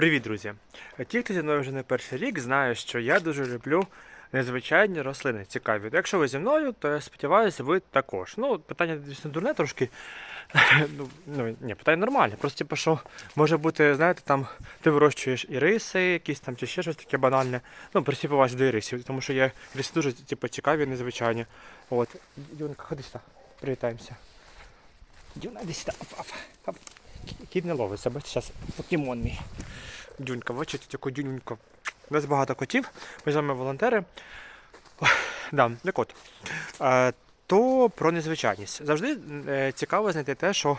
Привіт, друзі! Ті, хто зі мною вже не перший рік, знають, що я дуже люблю незвичайні рослини, цікаві. Якщо ви зі мною, то я сподіваюся, ви також. Ну, питання дійсно дурне трошки. ну, ну, ні, питання нормальне. Просто типу, що може бути, знаєте, там ти вирощуєш і риси, якісь там чи ще щось таке банальне. Ну, присіпуватися до ірисів, тому що є риси дуже типу, цікаві, незвичайні. От. Дюнка, ходи сюди, привітаємося. Дюна, іди сюди. Оп, оп. Кіт не ловиться, бачите, зараз покемон мій. Дюнька, бачите, таку дюньку. У нас багато котів, ми з вами волонтери. Да, так от. Е, то про незвичайність. Завжди е, цікаво знайти те, що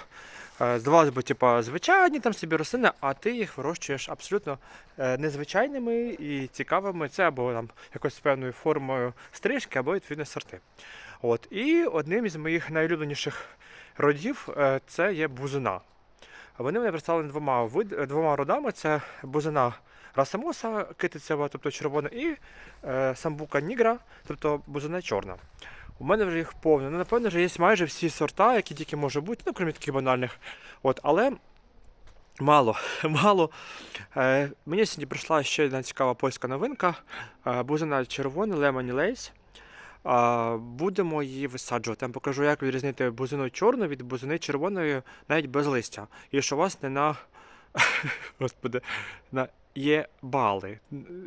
е, здавалося б, типу, звичайні там собі рослини, а ти їх вирощуєш абсолютно незвичайними і цікавими. Це або там якось певною формою стрижки, або відповідно сорти. От. І одним із моїх найулюбленіших родів це є бузина. Вони мене представлені двома вид, двома родами: це бузина расамоса, китицева, тобто червона, і е, самбука нігра, тобто бузина чорна. У мене вже їх повно. Ну, напевно, вже є майже всі сорта, які тільки може бути, ну, крім таких банальних. От, але мало, мало. Е, мені сьогодні прийшла ще одна цікава польська новинка. Е, бузина червона, Lemony Lace. Будемо її висаджувати. Я вам покажу, як відрізнити бузину чорну від бузини червоної навіть без листя. І що у вас не на Господи, на Є-бали.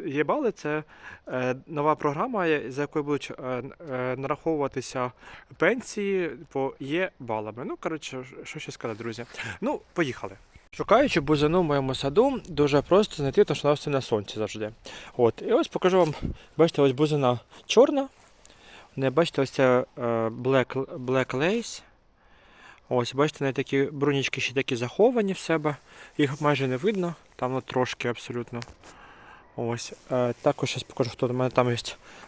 Є-бали це е, нова програма, за якою будуть е, е, нараховуватися пенсії по Є-балами. Ну, коротше, що ще сказати, друзі. Ну, поїхали. Шукаючи бузину в моєму саду, дуже просто знайти, тому що вона все на сонці завжди. От, і ось покажу вам, бачите, ось бузина чорна. Не бачите, ось це Black, Black Lace. Ось, бачите, навіть такі брунічки ще такі заховані в себе. Їх майже не видно, там ну, трошки абсолютно. Ось. Е, також зараз покажу, хто до мене там є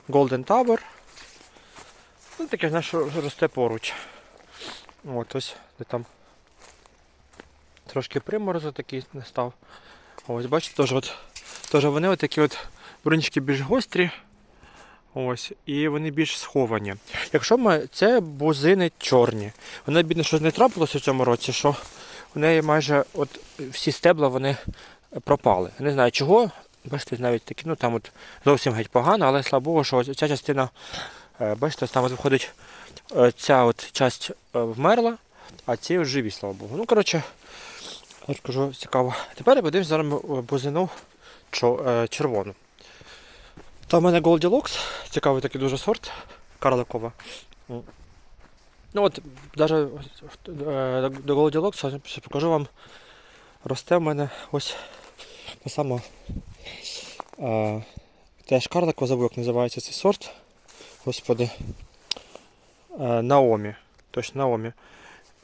Golden Tower. Ну, таке, знаєш, росте поруч. От ось, де там трошки приморозу такий не став. Ось, бачите, теж, от, теж вони от такі от брунічки більш гострі. Ось, і вони більш сховані. Якщо ми. Це бузини чорні. Вона бідно, що не трапилося в цьому році, що в неї майже от всі стебла вони пропали. Не знаю чого. Бачите, навіть такі, ну там от зовсім геть погано, але слава Богу, що ця частина, е, бачите, там от виходить е, ця от часть е, вмерла, а ці живі, слава Богу. Ну, коротше, я цікаво. Тепер подивимось зараз бузину червону. Та в мене Goldilocks, цікавий такий дуже сорт карликова. Ну от, навіть е, до Goldilocks, ще покажу вам, росте в мене ось та сама е, теж карликова, забув, як називається цей сорт. Господи. Е, Наомі. Точно Наомі.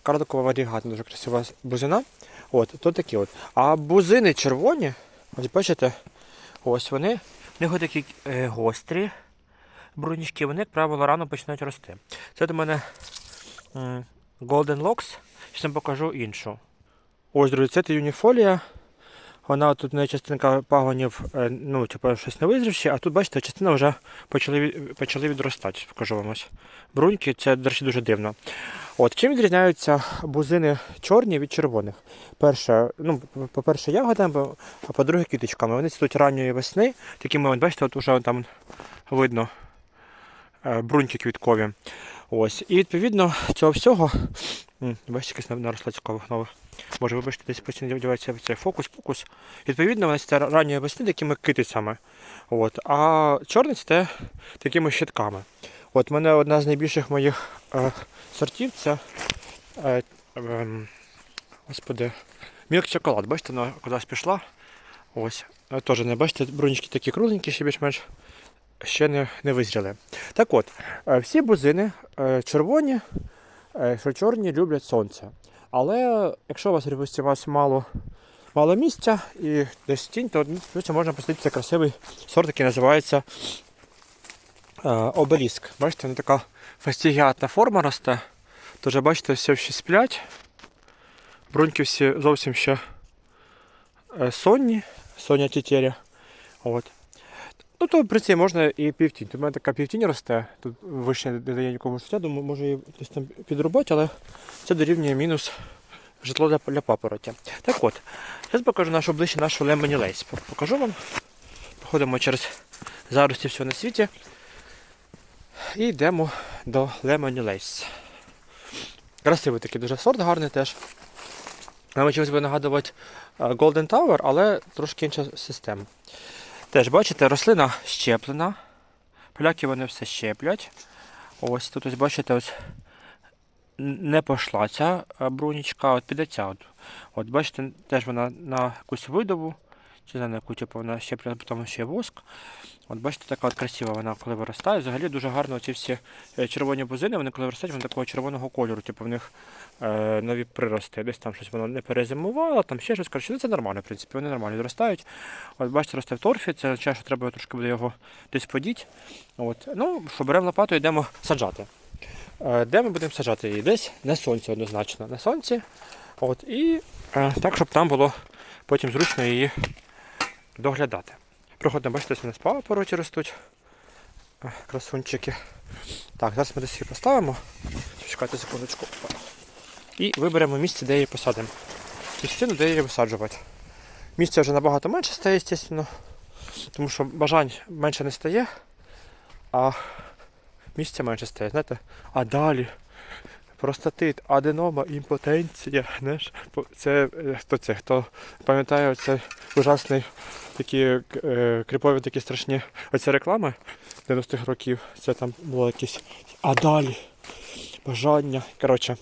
Карликова варігатна, дуже красива бузина. От, то такі от. А бузини червоні, ось бачите, ось вони. Них такі е, гострі брунічки, вони, як правило, рано починають рости. Це до мене Golden Locks. Зараз вам покажу іншу. Ось, друзі, це юніфолія. Вона тут не частинка пагонів, е, ну, типу, щось не визрівші, а тут, бачите, частина вже почали, почали відростати. Покажу вам ось. Бруньки, це, до речі, дуже дивно. От, чим відрізняються бузини чорні від червоних? Перше, ну, по-перше, ягодами, а по-друге, квіточками. Вони цвітуть ранньої весни. Такими, от, бачите, от уже там видно е, бруньки квіткові. Ось. І відповідно цього всього. Бачите, якась наросла цікавих нових. Може, вибачте, десь постійно дівається цей фокус-фокус. Відповідно, вони це ранньої весни такими китицями. От. А чорний це такими щитками. От в мене одна з найбільших моїх е, сортів це. Е, ем, господи, мілк шоколад. Бачите, вона кудись пішла. Ось. Е, Теж не бачите, брунічки такі кругленькі, ще більш-менш ще не, не визріли. Так от, е, всі бузини е, червоні, е, що чорні люблять сонце. Але якщо у вас, у вас мало, мало місця і десь тінь, то звісно, можна посадити красивий сорт, який називається обеліск. Бачите, вона така фастігіатна форма росте. Тож, бачите, всі ще сплять. Бруньки всі зовсім ще сонні, соння тітєря. От. Ну, то в принципі можна і півтінь. Тут у мене така півтінь росте, тут вище не дає нікому життя, думаю, може її десь там підрубати, але це дорівнює мінус житло для, для папороті. Так от, зараз покажу нашу ближче нашу Lemony Lace. Покажу вам. Проходимо через зарості всього на світі. І йдемо до Lemony Lace. Красивий такий дуже сорт, гарний теж. Нам чимось би нагадувати е, Golden Tower, але трошки інша система. Теж, бачите, рослина щеплена. Поляки вони все щеплять. Ось тут ось бачите, ось не пошла ця брунічка, от піде ця. От. от бачите, теж вона на якусь видову, чи не типу, вона щеплена, потім ще воск. От бачите, така от красива вона, коли виростає. Взагалі дуже гарно ці всі е, червоні бузини, вони коли виростають, вони такого червоного кольору, типу в них е, нові прирости. Десь там щось воно не перезимувало, там ще щось. Коротше, ну це нормально, в принципі, вони нормально зростають. От бачите, росте в торфі, це означає, що треба трошки буде його десь подіти. От. Ну, що беремо лопату, йдемо саджати. Е, Де ми будемо саджати її? Десь на сонці однозначно. На сонці. От, і е, так, щоб там було потім зручно її доглядати. Проходимо, бачите, ось у нас папороті ростуть. Е, Красунчики. Так, зараз ми десь її поставимо. Чекайте секундочку. І виберемо місце, де її посадимо. Місцину, де її висаджувати. Місця вже набагато менше стає, звісно. Тому що бажань менше не стає, а місця менше стає. Знаєте? А далі простатит, аденома, імпотенція. Знаєш, це е, хто це? Хто пам'ятає це ужасний такі е, кріпові такі страшні оці реклами 90-х років. Це там було якесь. А далі бажання. Коротше.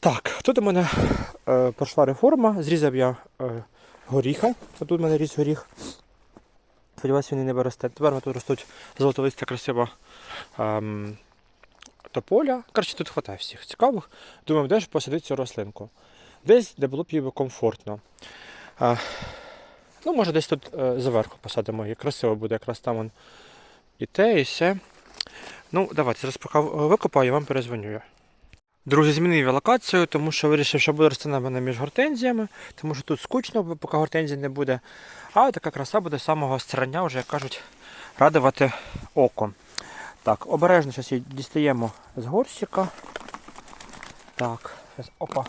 Так, тут у мене е, пройшла реформа. Зрізав я е, горіха. Тут у мене ріс горіх. Сподіваюся, він і не виросте. Тепер тут ростуть золотолистя красива ем, тополя. Коротше, тут вистачає всіх цікавих. Думаю, де ж посадити цю рослинку. Десь, де було б їй комфортно. А, ну, може, десь тут е, зверху посадимо її. Красиво буде, якраз там он і те, і все. Ну, давайте, зараз поки викопаю, вам перезвоню. я. Друзі, змінив я локацію, тому що вирішив, що буде рости на мене між гортензіями, тому що тут скучно, поки гортензій не буде. А така краса буде з самого страння, вже, як кажуть, радувати око. Так, обережно зараз дістаємо з горщика. Так, зараз, опа.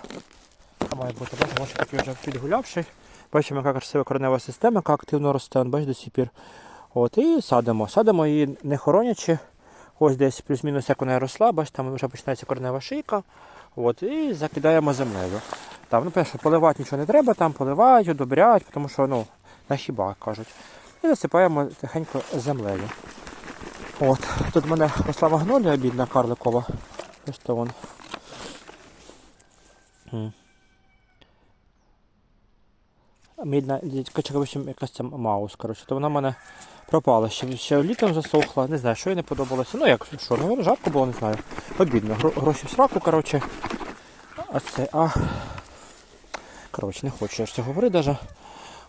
Має бути, горщик вже підгулявший. Бачимо, яка красива коренева система, яка активно росте, бачите, до сих пір. От, і садимо. Садимо її не хоронячи. Ось десь плюс-мінус як вона росла, бачите, там вже починається коренева шийка. От, і закидаємо землею. Там, ну, перше, поливати нічого не треба, там поливають, одобряють, тому що ну, на хіба кажуть. І засипаємо тихенько землею. От, тут в мене росла магнолія бідна карликова. Бачите, вон. Мідна, общем, якась там маус, коротше, то вона в мене пропала. Ще, ще літом засохла, не знаю, що їй не подобалося. Ну як, що, ну, жарко було, не знаю. Обідно. Гроші в сраку, коротше. А це, а. Коротше, не хочу я ж це говорити даже.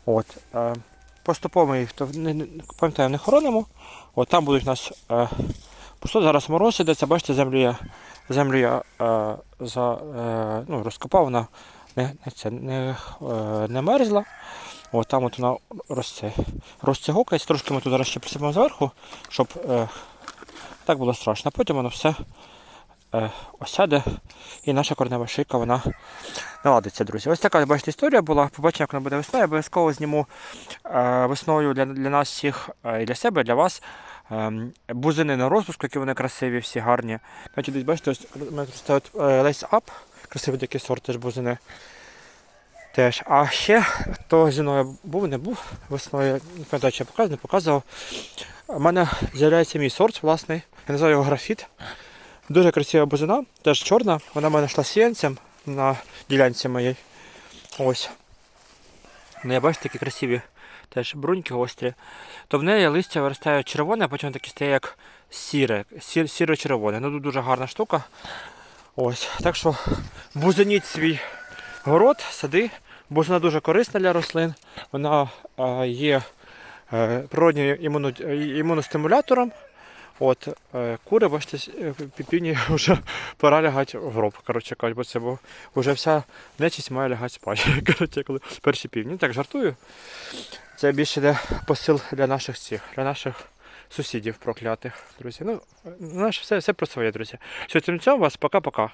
От. Е, поступово їх то не, пам'ятаю, не хоронимо. От там будуть нас е, пусто, зараз мороз іде, це бачите, землю я, землю я е, за, е, ну, розкопав, вона не, це, не, е, не мерзла. От там от вона росте. Розцягокається, трошки ми тут зараз ще присипемо зверху, щоб е, так було страшно. Потім воно все е, осяде і наша корнева шийка вона наладиться, друзі. Ось така, бачите, історія була. Побачимо, як вона буде весною. Я обов'язково зніму е, весною для, для нас всіх е, і для себе, і для вас. ем, Бузини на розпуск, які вони красиві, всі гарні. Значить, десь бачите, ось у мене тут е, Lace Up, красивий такий сорт теж бузини. Теж. А ще, хто зі мною був, не був весною, не пам'ятаю, чи я показував, не показував. У мене з'являється мій сорт власний. Я називаю його графіт. Дуже красива бузина, теж чорна. Вона в мене йшла сіянцем на ділянці моїй. Ось. Ну, я бачу такі красиві теж бруньки гострі. То в неї листя виростає червоне, а потім таке стає як сіре, сір, сіро-червоне. Ну тут дуже гарна штука. Ось. Так що бузиніть свій город, сади. Бузина дуже корисна для рослин. Вона є е, природнім імуно, імуностимулятором. От, е, кури, бачите, е, півні вже пора лягати в гроб, коротше кажуть, бо це бо вже вся нечисть має лягати спати. Коротше, коли перші півні. Так жартую. Це більше йде посил для наших цих, для наших сусідів проклятих, друзі. Ну, знаєш, все, все про своє, друзі. Все, цим цьому вас, пока-пока.